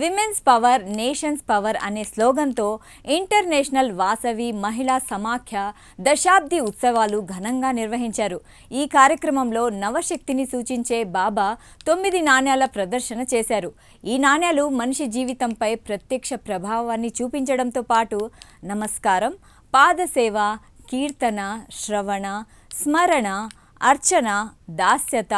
Women's power nations power అనే స్లోగన్తో international Vasavi మహిళా సమాఖ్య దశాబ్ది ఉత్సవాలు ఘనంగా నిర్వహించారు. ఈ కార్యక్రమంలో నవశక్తిని సూచించే బాబా తొమ్మిది నాణ్యాల ప్రదర్శన చేశారు. ఈ నాణ్యాలు మనిషి జీవితంపై ప్రత్యక్ష ప్రభావాన్ని చూపించడంతో పాటు నమస్కారం పాదసేవ కీర్తన శ్రవణ స్మరణ అర్చన దాస్యత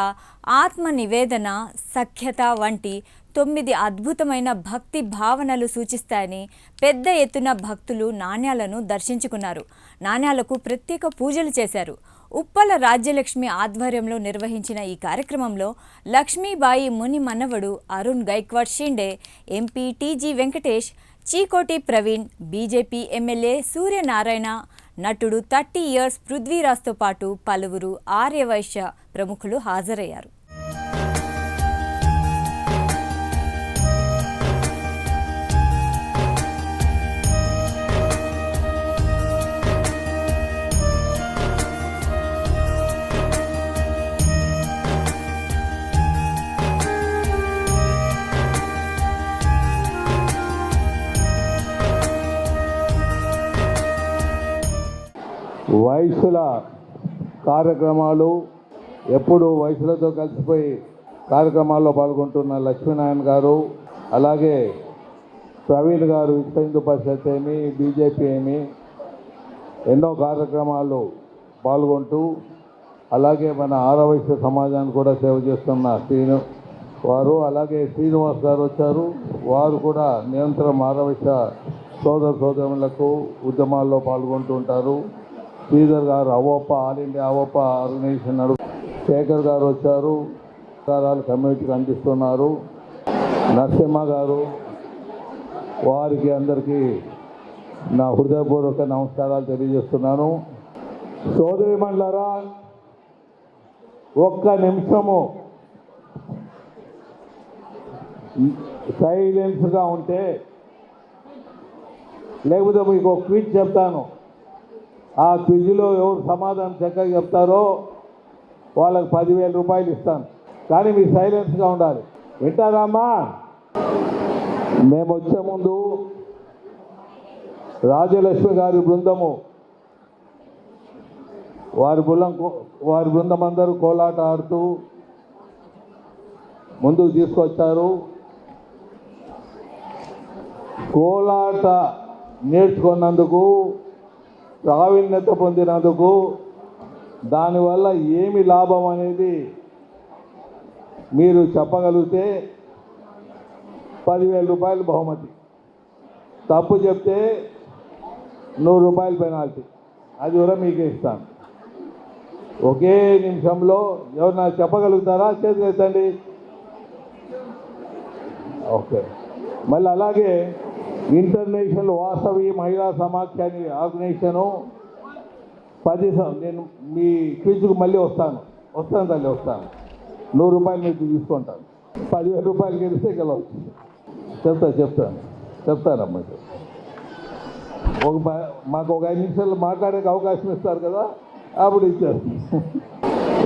ఆత్మ నివేదన సఖ్యత వంటి తొమ్మిది అద్భుతమైన భక్తి భావనలు సూచిస్తాయని పెద్ద ఎత్తున భక్తులు నాణ్యాలను దర్శించుకున్నారు. నాణ్యాలకు ప్రత్యేక పూజలు చేశారు. ఉప్పల రాజ్యలక్ష్మి ఆధ్వర్యంలో నిర్వహించిన ఈ కార్యక్రమంలో లక్ష్మీబాయి ముని మనవడు Arun Gaikwad Shinde MP TG Venkatesh Chikoti Praveen BJP MLA Suryanarayana నటుడు థర్టీ ఇయర్స్ పృథ్వీరాజ్తో పాటు పలువురు ఆర్యవైశ్య ప్రముఖులు హాజరయ్యారు. వయసుల కార్యక్రమాలు ఎప్పుడు వయసులతో కలిసిపోయి కార్యక్రమాల్లో పాల్గొంటున్న లక్ష్మీనారాయణ గారు అలాగే ప్రవీణ్ గారు విశ్వ హిందూ పరిషత్ ఏమి బీజేపీ ఏమి ఎన్నో కార్యక్రమాలు పాల్గొంటూ అలాగే మన ఆరవైశ్య సమాజాన్ని కూడా సేవ చేస్తున్న శ్రీను వారు అలాగే శ్రీనివాస్ గారు వచ్చారు. వారు కూడా నిరంతరం ఆరవైశ్య సోదర సోదరులకు ఉద్యమాల్లో పాల్గొంటూ ఉంటారు. Sridhar garu AVOPA all India AVOPA organization నడు శేఖర్ గారు వచ్చారు సహకారాలు కమ్యూనిటీకి అందిస్తున్నారు. నరసింహ గారు వారికి అందరికీ నా హృదయపూర్వక నమస్కారాలు తెలియజేస్తున్నాను. సోదరి మండలరా ఒక్క నిమిషము సైలెన్స్గా ఉంటే లేకపోతే మీకు ఒక క్విజ్ చెప్తాను. ఆ క్విజ్లో ఎవరు సమాధానం చక్కగా చెప్తారో వాళ్ళకి పదివేల రూపాయలు ఇస్తాను. కానీ మీరు సైలెన్స్గా ఉండాలి. వింటారామ్మా మేము వచ్చే ముందు రాజలక్ష్మి గారి బృందము వారి బృందం వారి బృందం అందరూ కోలాట ఆడుతూ ముందుకు తీసుకొచ్చారు. కోలాట నేర్చుకున్నందుకు ప్రావీణ్యత పొందినందుకు దానివల్ల ఏమి లాభం అనేది మీరు చెప్పగలిగితే పదివేల రూపాయలు బహుమతి. తప్పు చెప్తే నూరు రూపాయలు పెనాల్టీ. అది కూడా మీకే ఇస్తాను. ఒకే నిమిషంలో ఎవరు నాకు చెప్పగలుగుతారా? చేతులు ఎత్తండి ఓకే. మళ్ళీ అలాగే ఇంటర్నేషనల్ వాసవి మహిళా సమాఖ్య అనే ఆర్గనైజేషను పది నేను మీ క్విజ్కు మళ్ళీ వస్తాను. వస్తాను తల్లి వస్తాను. నూరు రూపాయలు మీకు తీసుకుంటాను పదివేల రూపాయలు గెలిస్తే గెలవచ్చు. చెప్తా చెప్తాను చెప్తానమ్మా ఒక మాకు ఒక ఐదు నిమిషాలు మాట్లాడే అవకాశం ఇస్తారు కదా అప్పుడు ఇచ్చారు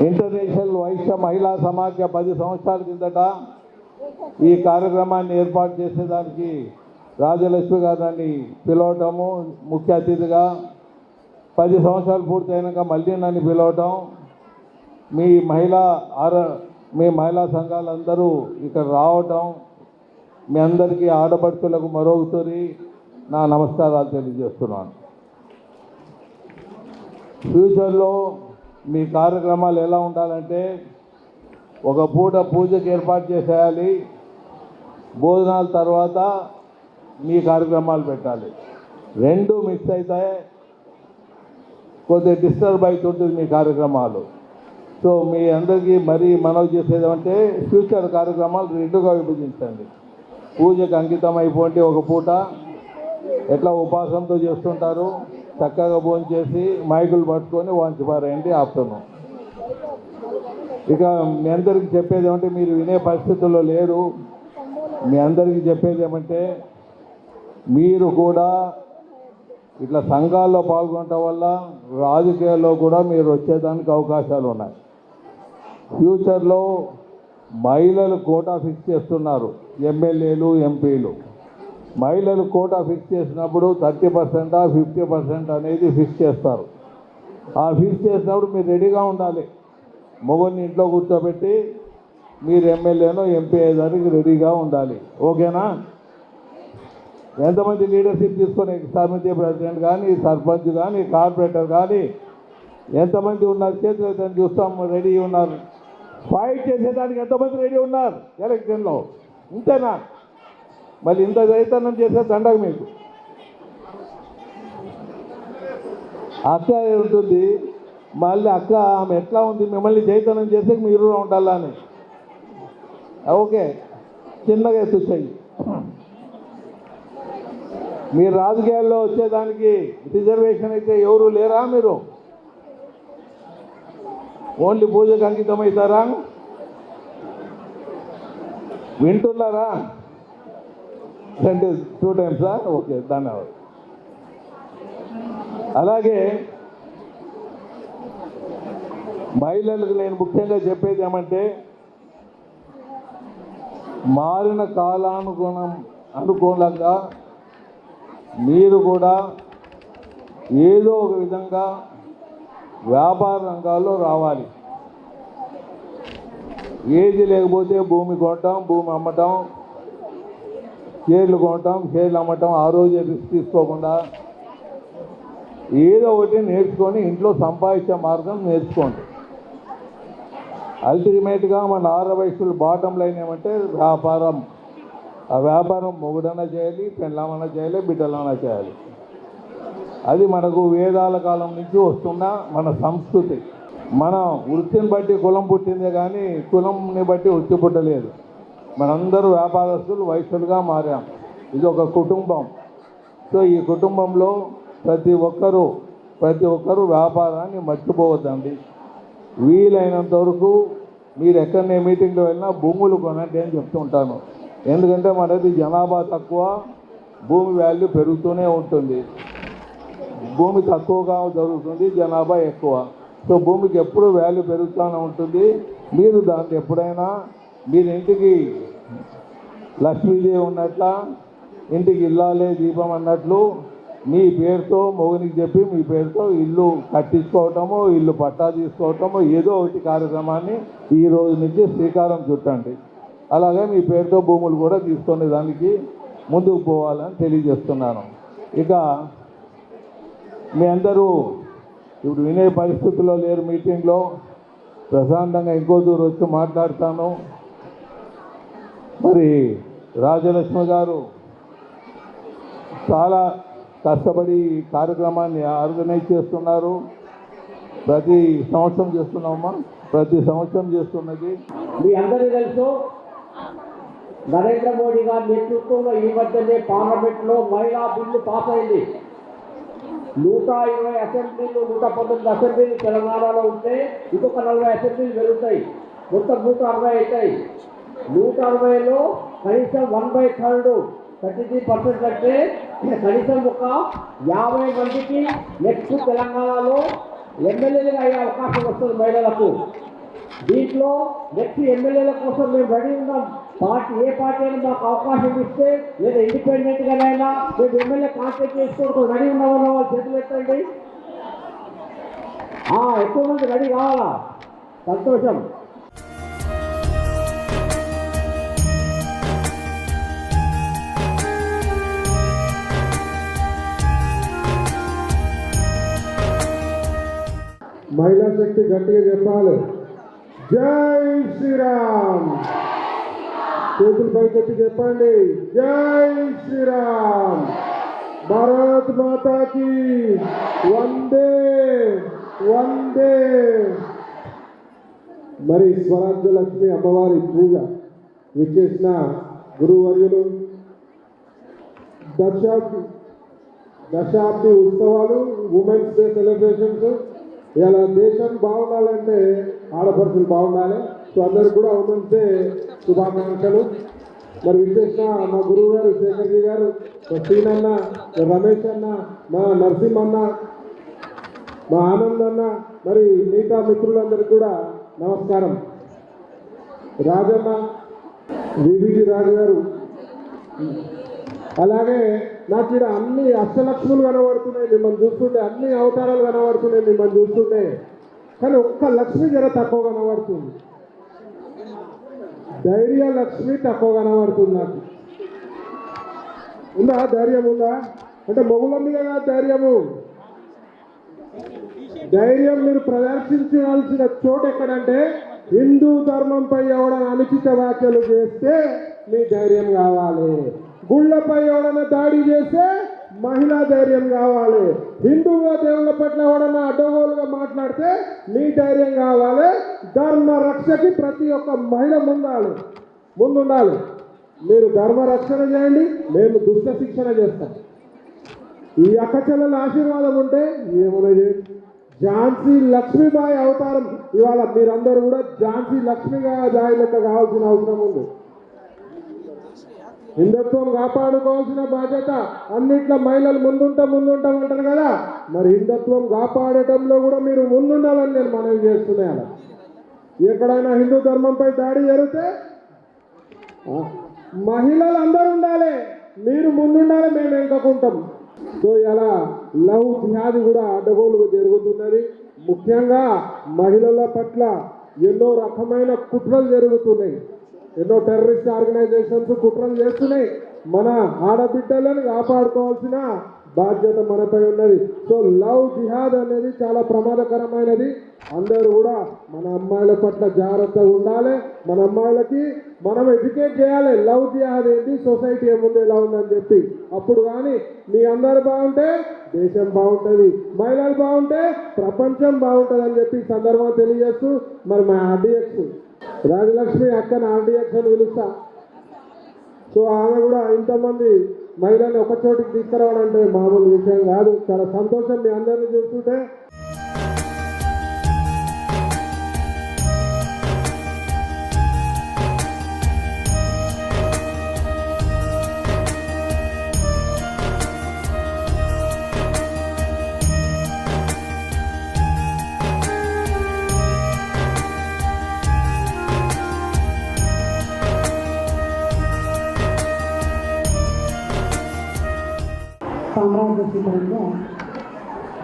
ఇంటర్నేషనల్ వైశ్య మహిళా సమాఖ్య పది సంవత్సరాల కిందట ఈ కార్యక్రమాన్ని ఏర్పాటు చేసేదానికి రాజలక్ష్మి గారిని పిలవటము ముఖ్య అతిథిగా పది సంవత్సరాలు పూర్తయినాక మళ్ళీ నన్ను పిలవటం. మీ మహిళా ఆర మీ మహిళా సంఘాలందరూ ఇక్కడ రావటం. మీ అందరికీ ఆడపడుతులకు మరొకసారి నా నమస్కారాలు తెలియజేస్తున్నాను. ఫ్యూచర్లో మీ కార్యక్రమాలు ఎలా ఉండాలంటే ఒక పూట పూజకి ఏర్పాటు చేసేయాలి. భోజనాల తర్వాత మీ కార్యక్రమాలు పెట్టాలి. రెండు మిక్స్ అవుతాయి కొద్దిగా డిస్టర్బ్ అవుతుంటుంది మీ కార్యక్రమాలు. సో మీ అందరికీ మరీ మనవి చేసేది అంటే ఫ్యూచర్ కార్యక్రమాలు రెండుగా విభజించండి. పూజకు అంకితం అయిపోండి ఒక పూట. ఎట్లా ఉపాసంతో చేస్తుంటారు? చక్కగా భోజనం చేసి మైకులు పట్టుకొని వాంచిపారేయండి ఆఫ్టర్నూన్. ఇక మీ అందరికి చెప్పేది ఏమంటే మీరు వినే పరిస్థితుల్లో లేరు. మీ అందరికీ చెప్పేది ఏమంటే మీరు కూడా ఇట్లా సంఘాల్లో పాల్గొనటం వల్ల రాజకీయాల్లో కూడా మీరు వచ్చేదానికి అవకాశాలు ఉన్నాయి. ఫ్యూచర్లో మహిళలు కోటా ఫిక్స్ చేస్తున్నారు ఎమ్మెల్యేలు ఎంపీలు. మహిళలు కోటా ఫిక్స్ చేసినప్పుడు థర్టీ పర్సెంటా ఫిఫ్టీ పర్సెంట్ అనేది ఫిక్స్ చేస్తారు. ఆ ఫిక్స్ చేసినప్పుడు మీరు రెడీగా ఉండాలి. మొగల్ని ఇంట్లో కూర్చోబెట్టి మీరు ఎమ్మెల్యేనో ఎంపీ అయ్యేదానికి రెడీగా ఉండాలి. ఓకేనా? ఎంతమంది లీడర్షిప్ తీసుకొని సమితి ప్రెసిడెంట్ కానీ సర్పంచ్ కానీ కార్పొరేటర్ కానీ ఎంతమంది ఉన్నారు చేతులు అయితే చూస్తాం రెడీ ఉన్నారు. ఫైట్ చేసేదానికి ఎంతమంది రెడీ ఉన్నారు ఎలక్షన్లో? ఇంతేనా? మళ్ళీ ఇంత రైతన్నం చేసే దండగ మీకు. అక్క ఉంటుంది మళ్ళీ అక్క ఆమె ఎట్లా ఉంది మిమ్మల్ని చైతన్యం చేసే మీరు ఉండాలని ఓకే చిన్నగా ఎత్తుస్తాయి మీరు రాజకీయాల్లో వచ్చేదానికి రిజర్వేషన్ అయితే ఎవరు లేరా మీరు? ఓన్లీ పూజకు అంకితం అవుతారా వింటున్నారా అంటే టూ టైమ్సా ఓకే ధన్యవాదాలు. అలాగే మహిళలకు నేను ముఖ్యంగా చెప్పేది ఏమంటే మారిన కాలానుగుణం అనుకూలంగా మీరు కూడా ఏదో ఒక విధంగా వ్యాపార రంగాల్లో రావాలి. ఏది లేకపోతే భూమి కొనటం భూమి అమ్మటం షేర్లు కొనటం షేర్లు అమ్మటం ఆ రోజే రిస్క్ తీసుకోకుండా ఏదో ఒకటి నేర్చుకొని ఇంట్లో సంపాదించే మార్గం నేర్చుకోండి. అల్టిమేట్గా మన ఆరవయసులు బాటం లైన్ ఏమంటే వ్యాపారం. ఆ వ్యాపారం మొగుడన్నా చేయాలి పెళ్ళమన్నా చేయాలి బిడ్డలన్నా చేయాలి. అది మనకు వేదాల కాలం నుంచి వస్తున్న మన సంస్కృతి. మన వృత్తిని బట్టి కులం పుట్టిందే కానీ కులంని బట్టి వృత్తి పుట్టలేదు. మనందరూ వ్యాపారస్తులు వయసులుగా మారాం. ఇది ఒక కుటుంబం. సో ఈ కుటుంబంలో ప్రతి ఒక్కరూ ప్రతి ఒక్కరూ వ్యాపారాన్ని మర్చిపోవద్దండి. వీలైనంత వరకు మీరు ఎక్కడనే మీటింగ్లో వెళ్ళినా భూములు కొనండి అని చెప్తుంటాను ఎందుకంటే మనది జనాభా తక్కువ భూమి వాల్యూ పెరుగుతూనే ఉంటుంది. భూమి తక్కువగా జరుగుతుంది జనాభా ఎక్కువ. సో భూమికి ఎప్పుడు వాల్యూ పెరుగుతూనే ఉంటుంది. మీరు దాన్ని ఎప్పుడైనా మీరు ఇంటికి లక్ష్మీదేవి ఉన్నట్ల ఇంటికి ఇల్లాలే దీపం అన్నట్లు మీ పేరుతో మొగునికి చెప్పి మీ పేరుతో ఇల్లు కట్టించుకోవటము ఇల్లు పట్టా తీసుకోవటము ఏదో ఒకటి కార్యక్రమాన్ని ఈ రోజు నుంచి శ్రీకారం చుట్టండి. అలాగే మీ పేరుతో భూములు కూడా తీసుకునే దానికి ముందుకు పోవాలని తెలియజేస్తున్నాను. ఇక మీ అందరూ ఇప్పుడు వినే పరిస్థితుల్లో లేరు మీటింగ్లో. ప్రశాంతంగా ఇంకో దూరం వచ్చి మాట్లాడతాను. మరి రాజలక్ష్మి గారు చాలా కష్టపడి ఈ కార్యక్రమాన్ని ఆర్గనైజ్ చేస్తున్నారు. ప్రతి సంవత్సరం చేస్తున్నామమ్మా. ప్రతి సంవత్సరం చేస్తున్నది. మీ అందరికీ తెలుసు నరేంద్ర మోడీ గారి నేతృత్వంలో ఈ మధ్యనే పార్లమెంట్లో మహిళా బిల్లు పాస్ అయింది. నూట ఇరవై అసెంబ్లీలు నూట పంతొమ్మిది అసెంబ్లీలు తెలంగాణలో ఉంటే ఇంకొక నలభై అసెంబ్లీలు పెరుగుతాయి. మొత్తం నూట అరవై అవుతాయి. నూట అరవైలో కనీసం one by third thirty three percent అంటే కనీసం ఒక యాభై మందికి నెక్స్ట్ తెలంగాణలో ఎమ్మెల్యేలుగా అయ్యే అవకాశం వస్తుంది మహిళలకు. దీంట్లో నెక్స్ట్ ఎమ్మెల్యేల కోసం మేము రెడీ ఉన్నాం. పార్టీ ఏ పార్టీ అయినా మాకు అవకాశం ఇస్తే లేదా ఇండిపెండెంట్ గానైనా మేము ఎమ్మెల్యే కాంటాక్ట్ చేసుకోవడం రెడీ ఉన్నామన్న వాళ్ళు చేతులు పెట్టండి ఎక్కువ మంది రెడీ కావాలా? సంతోషం. మహిళా శక్తి గట్టిగా చెప్పాలి. జై శ్రీరామ్. చేతులు పైకెత్తి చెప్పండి. జై శ్రీరామ్. భారత్ మాతాకి వందే వందే. మరి స్వరాజ్య లక్ష్మి అమ్మవారి పూజ విచ్చేసిన గురువర్యులు దశాబ్ది దశాబ్ది ఉత్సవాలు ఉమెన్స్ డే సెలబ్రేషన్స్ ఇలా దేశం బాగుండాలంటే ఆడపడుచులు బాగుండాలి. సో అందరికి కూడా అవుతుంటే శుభాకాంక్షలు. మరి విశేష మా గురువు గారు శేఖర్జీ గారు సీనన్న రమేష్ అన్న మా నరసింహన్న మా ఆనంద్ అన్న మరి మిగతా మిత్రులందరికీ కూడా నమస్కారం. రాజన్న వివిజి రాజు గారు అలాగే నాకు ఇక్కడ అన్ని అష్టలక్ష్ములు కనబడుతున్నాయి మిమ్మల్ని చూస్తుంటే అన్ని అవతారాలు కనబడుతున్నాయి మిమ్మల్ని చూస్తుంటే. కానీ ఒక్క లక్ష్మి జర తక్కువ కనబడుతుంది. ధైర్య లక్ష్మి తక్కువ కనబడుతుంది నాకు. ఉందా? ధైర్యం ఉందా? అంటే మొగుల మీద కాదు ధైర్యము. ధైర్యం మీరు ప్రదర్శించాల్సిన చోటు ఎక్కడంటే హిందూ ధర్మంపై ఎవడైనా అనుచిత వ్యాఖ్యలు చేస్తే మీ ధైర్యం కావాలి. గుళ్ళపై ఎవడైనా దాడి చేస్తే మహిళా ధైర్యం కావాలి. హిందువుల దేవుళ్ళ పట్ల మాట్లాడితే మీ ధైర్యం కావాలి. ధర్మ రక్షకి ప్రతి ఒక్క మహిళ ముందాలి. ముందుండాలి. మీరు ధర్మ రక్షణ చేయండి మేము దుష్ట శిక్షణ చేస్తాం. ఈ అక్క చెల్లెల ఆశీర్వాదం ఉంటే ఏమున్నది ఝాన్సీ లక్ష్మీబాయి అవతారం. ఇవాళ మీరందరూ కూడా ఝాన్సీ లక్ష్మిగా జాయిలెక్క కావాల్సిన అవసరం ఉంది. హిందుత్వం కాపాడుకోవాల్సిన బాధ్యత అన్నిట్లో మహిళలు ముందుంటా ముందుంటాం అంటారు కదా. మరి హిందుత్వం కాపాడటంలో కూడా మీరు ముందుండాలని నేను మనవి చేస్తున్నాను ఎక్కడైనా హిందూ ధర్మంపై దాడి జరిగితే మహిళలు అందరూ ఉండాలి. మీరు ముందుండాలి మేము ఎంకకుంటాం సో ఇలా లవ్ వ్యాధి కూడా అడ్డగోలుగా జరుగుతున్నది. ముఖ్యంగా మహిళల పట్ల ఎన్నో రకమైన కుట్రలు జరుగుతున్నాయి. ఎన్నో టెర్రరిస్ట్ ఆర్గనైజేషన్స్ కుట్రలు చేస్తున్నాయి. మన ఆడబిడ్డలను కాపాడుకోవాల్సిన బాధ్యత మనపై ఉన్నది. సో లవ్ జిహాద్ అనేది చాలా ప్రమాదకరమైనది. అందరూ కూడా మన అమ్మాయిల పట్ల జాగ్రత్తగా ఉండాలి. మన అమ్మాయిలకి మనం ఎడ్యుకేట్ చేయాలి. లవ్ జిహాద్ ఏంటి? సొసైటీ ఏముంది ఎలా ఉందని చెప్పి. అప్పుడు కానీ మీ అందరు బాగుంటే దేశం బాగుంటుంది. మహిళలు బాగుంటే ప్రపంచం బాగుంటుంది అని చెప్పి సందర్భం తెలియజేస్తూ మరి మా ఆర్డీఎక్స్ రాజలక్ష్మి అక్కన ఆర్డిఎక్స్ అని పిలుస్తా. సో ఆమె కూడా ఇంతమంది మహిళల్ని ఒక చోటికి తీసుకురావడం అంటే మామూలు విషయం కాదు. చాలా సంతోషం మీ అందరిని చూస్తుంటే.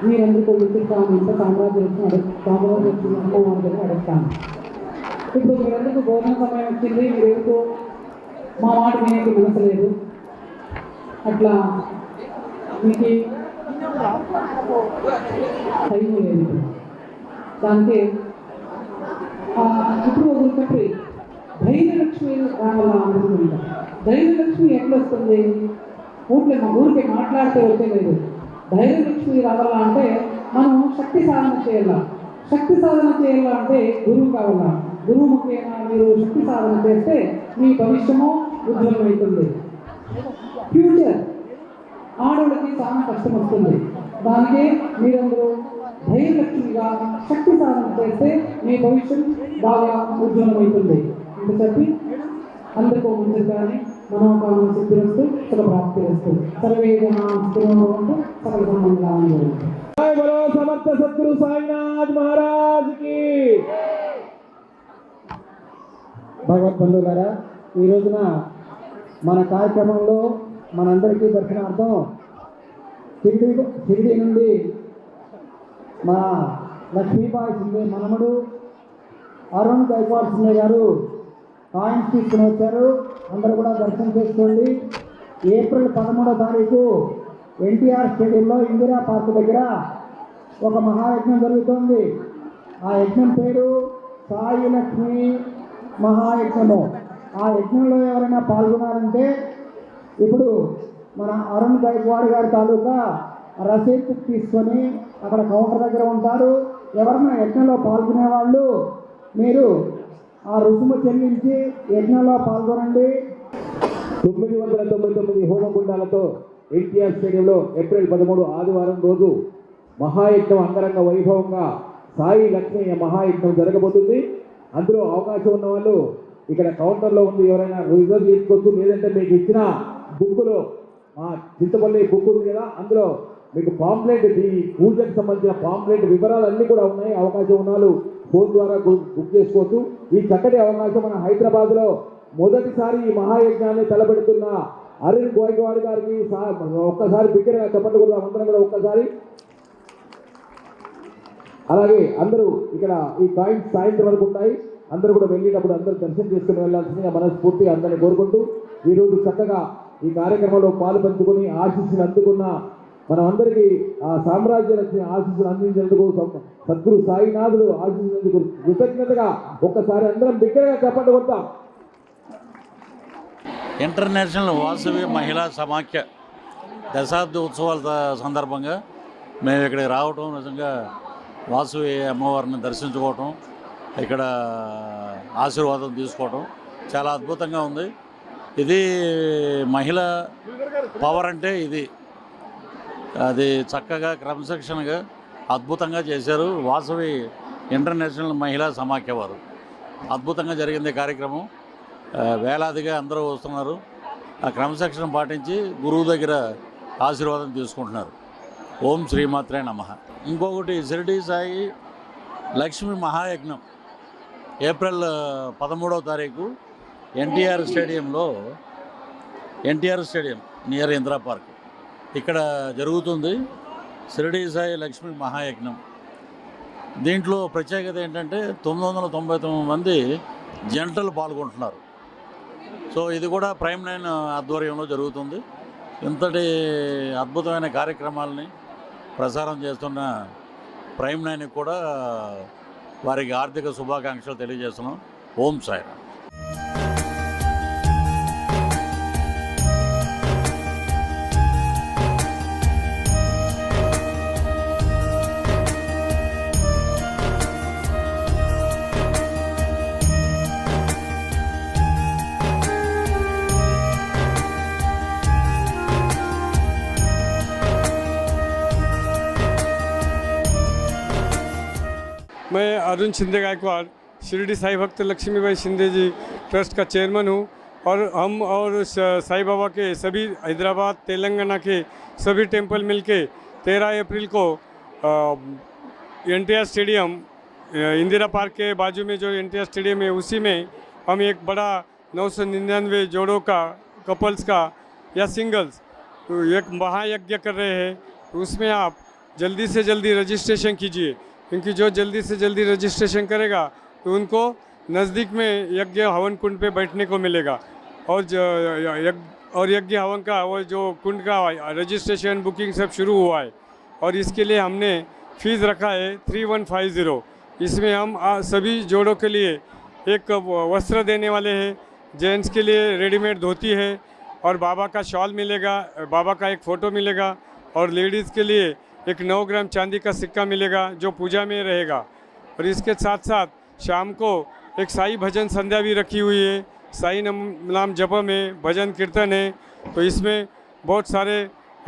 మీరందరికీ గుర్తిస్తాము ఇంత సామ్రాజ్యం వచ్చి అడు సామ్రాజ్యం వచ్చిన అడుగుతాను. ఇప్పుడు మీరందరికీ భోజన సమయం వచ్చింది. మీరెందుకు మా మాట వినేకి మనసలేదు అట్లా మీకు టైం లేదు. దానికి ఇప్పుడు ఒకటి ధైర్యలక్ష్మి రావాల అనుకుంటా ధైర్యలక్ష్మి ఎట్లా వస్తుంది ఊరికే మా ఊరికే మాట్లాడితే ధైర్యం ఇచ్చి ధైర్యలక్ష్మి రావాలా అంటే మనం శక్తి సాధన చేయాల? శక్తి సాధన చేయాలా అంటే గురువు కావాలా? గురువు ముఖ్యంగా మీరు శక్తి సాధన చేస్తే మీ భవిష్యము ఉజ్వలమవుతుంది. ఫ్యూచర్ ఆడవాళ్ళకి చాలా కష్టం వస్తుంది. దానికి మీరందరూ ధైర్యలక్ష్మిగా శక్తి సాధన చేస్తే మీ భవిష్యం బాగా ఉజ్వలమవుతుంది. ఇంత చెప్పి అందుకో ముందు కానీ మనోకామం సిద్ధిరస్తూ సుఖ ప్రాప్తి వస్తూ సర్వే జనా సుఖినోభవంతు సకల సంబంధాలను జై బలో సమర్థ సద్గురు సాయినాథ్ మహారాజ్కి భగవద్బంధువులారా ఈ రోజున మన కార్యక్రమంలో మనందరికీ దర్శనార్థం షిరిడి షిరిడి నుండి మన లక్ష్మీబాయి సింధే మనముడు అరుణ్ గైపాల్ సింధే గారు కాయిన్స్ తీసుకుని వచ్చారు. అందరూ కూడా దర్శనం చేసుకోండి. ఏప్రిల్ పదమూడో తారీఖు ఎన్టీఆర్ స్టేడియంలో ఇందిరా పార్క్ దగ్గర ఒక మహాయజ్ఞం జరుగుతోంది. ఆ యజ్ఞం పేరు సాయి లక్ష్మి మహాయజ్ఞము. ఆ యజ్ఞంలో ఎవరైనా పాల్గొనాలంటే ఇప్పుడు మన అరుణ్ గైక్వాడ్ గారి తాలూకా రసీదు తీసుకొని అక్కడ కౌంటర్ దగ్గర ఉంటారు. ఎవరైనా యజ్ఞంలో పాల్గొనే వాళ్ళు మీరు ఆ రుసుము చెల్లించి యజ్ఞంలో పాల్గొనండి. తొమ్మిది వందల తొంభై తొమ్మిది హోమగుండాలతో ఎన్టీఆర్ స్టేడియంలో ఏప్రిల్ పదమూడు ఆదివారం రోజు మహాయజ్ఞం అంగరంగ వైభవంగా సాయి లక్ష్మి మహాయజ్ఞం జరగబోతుంది. అందులో అవకాశం ఉన్న వాళ్ళు ఇక్కడ కౌంటర్లో ఉంది ఎవరైనా రిజర్వ్ చేసుకోవచ్చు. లేదంటే మీకు ఇచ్చిన బుక్కులో మా చింతపల్లి బుక్ ఉంది కదా అందులో మీకు పాంప్లెట్ ఈ పూజకు సంబంధించిన పాంప్లెట్ వివరాలన్నీ కూడా ఉన్నాయి. అవకాశం ఉన్నాళ్ళు ఫోన్ ద్వారా బుక్ చేసుకోవచ్చు. ఈ చక్కటి అవకాశం మన హైదరాబాద్లో మొదటిసారి ఈ మహాయజ్ఞాన్ని తలపెడుతున్న అరుణ్ గోయకవాడి గారికి ఒక్కసారి బిగ్గరగా చెప్పండి కూడా అందరం కూడా ఒక్కసారి. అలాగే అందరూ ఇక్కడ ఈ కాయిన్స్ సాయంత్రం వరకు ఉంటాయి. అందరూ కూడా వెళ్ళేటప్పుడు అందరూ దర్శనం చేసుకుని వెళ్ళాల్సిందిగా మనస్ఫూర్తిగా అందరిని కోరుకుంటూ ఈ రోజు చక్కగా ఈ కార్యక్రమంలో పాలు పంచుకొని ఆశీస్సులు అందుకున్న మనం అందరికీ ఆ సామ్రాజ్య లక్ష్మి ఆశీస్సులు అందించినందుకు సద్గురు సాయినాథుడు ఆశించినందుకు కృతజ్ఞతగా ఒక్కసారి అందరం బిగ్గరగా చెప్పండి కొడతాం. ఇంటర్నేషనల్ వాసవి మహిళా సమాఖ్య దశాబ్ది ఉత్సవాల సందర్భంగా మేము ఇక్కడికి రావటం నిజంగా వాసవి అమ్మవారిని దర్శించుకోవటం ఇక్కడ ఆశీర్వాదం తీసుకోవటం చాలా అద్భుతంగా ఉంది. ఇది మహిళ పవర్ అంటే ఇది. అది చక్కగా క్రమశిక్షణగా అద్భుతంగా చేశారు. వాసవి ఇంటర్నేషనల్ మహిళా సమాఖ్య వారు. అద్భుతంగా జరిగింది కార్యక్రమం. వేలాదిగా అందరూ వస్తున్నారు. ఆ క్రమశిక్షణ పాటించి గురువు దగ్గర ఆశీర్వాదం తీసుకుంటున్నారు. ఓం శ్రీమాత్రే నమ. ఇంకొకటి షిరిడి సాయి లక్ష్మి మహాయజ్ఞం. ఏప్రిల్ పదమూడవ తారీఖు ఎన్టీఆర్ స్టేడియంలో NTR stadium near Indira park. ఇక్కడ జరుగుతుంది షిరిడి సాయి లక్ష్మి మహాయజ్ఞం. దీంట్లో ప్రత్యేకత ఏంటంటే తొమ్మిది వందల తొంభై తొమ్మిది మంది జంటలు పాల్గొంటున్నారు. సో ఇది కూడా ప్రైమ్ నైన్ ఆధ్వర్యంలో జరుగుతుంది. ఇంతటి అద్భుతమైన కార్యక్రమాలని ప్రసారం చేస్తున్న ప్రైమ్ నైన్కి కూడా వారికి ఆర్థిక శుభాకాంక్షలు తెలియజేస్తున్నాం. ఓం సాయిరామ్. अरुण शिंदे गायकवाड़, शिरडी साई भक्त लक्ष्मीबाई शिंदे जी, ट्रस्ट का चेयरमैन हूँ और हम और साईं बाबा के सभी हैदराबाद, तेलंगाना के सभी टेंपल मिलके तेरह अप्रैल को एन स्टेडियम इंदिरा पार्क के बाजू में जो एन स्टेडियम है, उसी में हम एक बड़ा नौ सौ निन्यानवे जोड़ों का, कपल्स का या सिंगल्स तो एक महायज्ञ कर रहे हैं। तो उसमें आप जल्दी से जल्दी रजिस्ट्रेशन कीजिए। क्योंकि जो जल्दी से जल्दी रजिस्ट्रेशन करेगा तो उनको नज़दीक में यज्ञ हवन कुंड पे बैठने को मिलेगा। और और यज्ञ हवन का, वो जो कुंड का रजिस्ट्रेशन बुकिंग सब शुरू हुआ है, और इसके लिए हमने फ़ीस रखा है थ्री वन फाइव ज़ीरो। इसमें हम सभी जोड़ों के लिए एक वस्त्र देने वाले हैं, जेंट्स के लिए रेडीमेड धोती है, और बाबा का शॉल मिलेगा, बाबा का एक फ़ोटो मिलेगा, और लेडीज़ के लिए एक नौ ग्राम चांदी का सिक्का मिलेगा जो पूजा में रहेगा। और इसके साथ साथ शाम को एक साई भजन संध्या भी रखी हुई है। साई नम, नाम जपम है, भजन कीर्तन है। तो इसमें बहुत सारे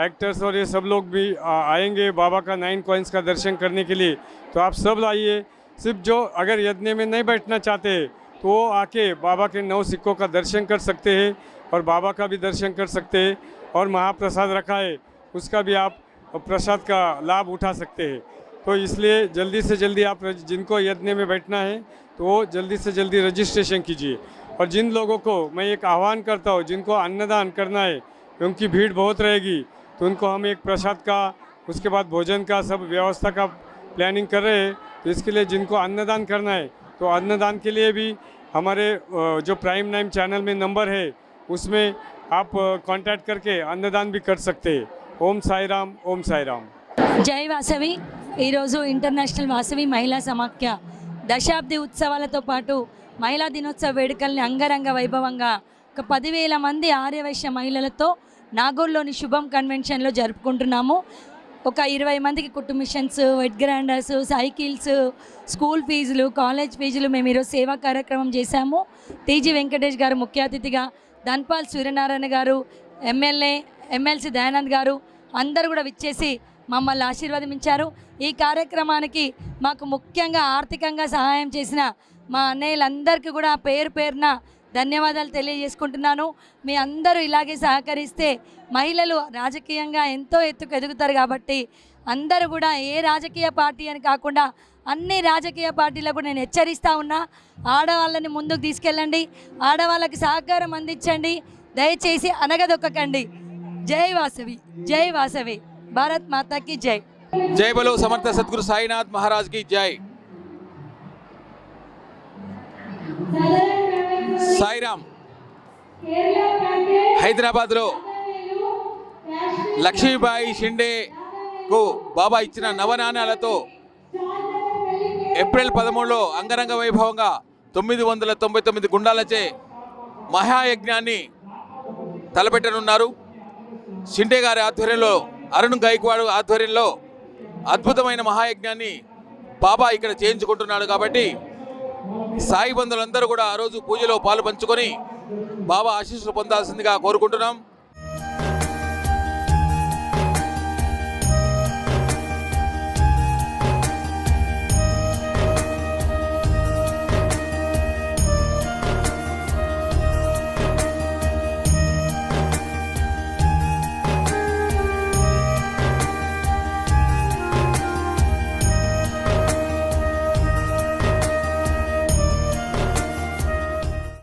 एक्टर्स और ये सब लोग भी आएँगे बाबा का नाइन कॉइन्स का दर्शन करने के लिए। तो आप सब आइए सिर्फ़ जो अगर यज्ञ में नहीं बैठना चाहते तो वो आके बाबा के नौ सिक्कों का दर्शन कर सकते हैं और बाबा का भी दर्शन कर सकते हैं और महाप्रसाद रखा है, उसका भी आप प्रसाद का लाभ उठा सकते हैं। तो इसलिए जल्दी से जल्दी आप जिनको यज्ञ में बैठना है तो वो जल्दी से जल्दी रजिस्ट्रेशन कीजिए। और जिन लोगों को मैं एक आह्वान करता हूँ, जिनको अन्नदान करना है, उनकी भीड़ बहुत रहेगी तो उनको हम एक प्रसाद का, उसके बाद भोजन का, सब व्यवस्था का प्लानिंग कर रहे हैं। तो इसके लिए जिनको अन्नदान करना है तो अन्नदान के लिए भी हमारे जो प्राइम नाइम चैनल में नंबर है, उसमें आप कांटेक्ट करके अन्नदान भी कर सकते हैं। ఓం సాయిరామ్ ఓం సాయిరామ్. జై వాసవి. ఈరోజు ఇంటర్నేషనల్ వాసవి మహిళా సమాఖ్య దశాబ్ది ఉత్సవాలతో పాటు మహిళా దినోత్సవ వేడుకల్ని అంగరంగ వైభవంగా ఒక పదివేల మంది ఆర్యవైశ్య మహిళలతో నాగూర్లోని శుభం కన్వెన్షన్లో జరుపుకుంటున్నాము. ఒక ఇరవై మందికి కుటుంబిషన్స్ వెడ్ గ్రాండర్స్ సైకిల్స్ స్కూల్ ఫీజులు కాలేజ్ ఫీజులు మేము ఈరోజు సేవా కార్యక్రమం చేశాము. టీజీ వెంకటేష్ గారు ముఖ్య అతిథిగా ధన్పాల్ సూర్యనారాయణ గారు ఎమ్మెల్యే ఎమ్మెల్సీ దయానంద్ గారు అందరూ కూడా విచ్చేసి మమ్మల్ని ఆశీర్వదించారు. ఈ కార్యక్రమానికి మాకు ముఖ్యంగా ఆర్థికంగా సహాయం చేసిన మా అన్నయ్యలందరికీ కూడా పేరు పేరున ధన్యవాదాలు తెలియజేసుకుంటున్నాను. మీ అందరూ ఇలాగే సహకరిస్తే మహిళలు రాజకీయంగా ఎంతో ఎత్తుకు ఎదుగుతారు కాబట్టి అందరూ కూడా ఏ రాజకీయ పార్టీ అని కాకుండా అన్ని రాజకీయ పార్టీలకు నేను హెచ్చరిస్తూ ఉన్నా. ఆడవాళ్ళని ముందుకు తీసుకెళ్ళండి. ఆడవాళ్ళకి సహకారం అందించండి. దయచేసి అనగదొక్కకండి. జై వాసవి జై వాసవి. భారత్ మాతాకి జై. జై బలో సమర్థ సద్గురు సాయినాథ్ మహారాజ్కి జై. సాయిరామ్ హైదరాబాద్లో లక్ష్మీబాయి షిండేకు బాబా ఇచ్చిన నవనాణాలతో ఏప్రిల్ పదమూడులో అంగరంగ వైభవంగా తొమ్మిది వందల తొంభై తొమ్మిది గుండాలచే మహాయజ్ఞాన్ని తలపెట్టనున్నారు. షింటే గారి ఆధ్వర్యంలో అరుణ్ గైక్వాడ్ ఆధ్వర్యంలో అద్భుతమైన మహాయజ్ఞాన్ని బాబా ఇక్కడ చేయించుకుంటున్నాడు కాబట్టి సాయి బంధువులందరూ కూడా ఆ రోజు పూజలో పాలు పంచుకొని బాబా ఆశీస్సులు పొందాల్సిందిగా కోరుకుంటున్నాం.